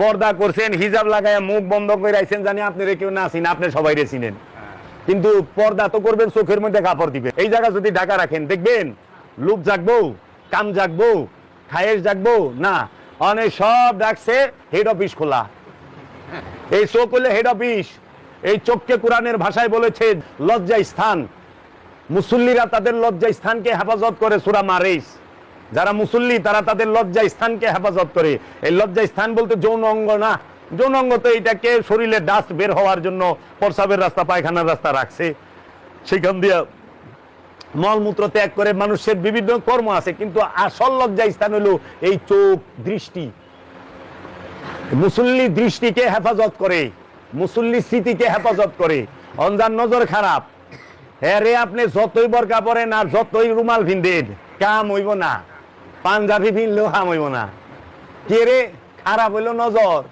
পর্দা করছেন, হিজাব লাগায় মুখ বন্ধ করে রাখছেন জানি আপনি কেউ না চিন, আপনি সবাই চিনেন। কিন্তু পর্দা তো করবেন চোখের মধ্যে কাপড় দিবেন। এই জায়গা যদি ঢাকা রাখেন, দেখবেন লুপ জাগবো, কাম জাগবো, খায়েশ জাগবো, না অনেক সব ডাকছে হেড অফিস খোলা। এই চোখ হলে হেড অফিস এই চোখকে কোরআনের ভাষায় বলেছে লজ্জা স্থান। মুসল্লিরা তাদের লজ্জা স্থানকে হেফাজত করে সুরা মারেস যারা মুসল্লি, তারা তাদের লজ্জা স্থানকে হেফাজত করে। এই লজ্জা স্থান বলতে যৌন অঙ্গ না। যৌন অঙ্গ তো এটাকে শরীরে ডাস্ট বের হওয়ার জন্য প্রসাবের রাস্তা, পায়খানার রাস্তা রাখছে। সেখান দিয়ে মলমূত্র ত্যাগ করে মানুষের বিভিন্ন কর্ম আছে, কিন্তু আসল লজ্জা স্থান হলো এই চোখ দৃষ্টি। মুসল্লি দৃষ্টিকে হেফাজত করে, মুসল্লি স্মৃতিকে হেফাজত করে। অঞ্জান নজর খারাপ। হ্যাঁ রে, আপনি যতই বরকা পরেন আর যতই রুমাল ভিন্দেন, কাম হইব না। পাঞ্জাবি পিনলেও হাম হইব না। কে রে? খারাপ হইল নজর।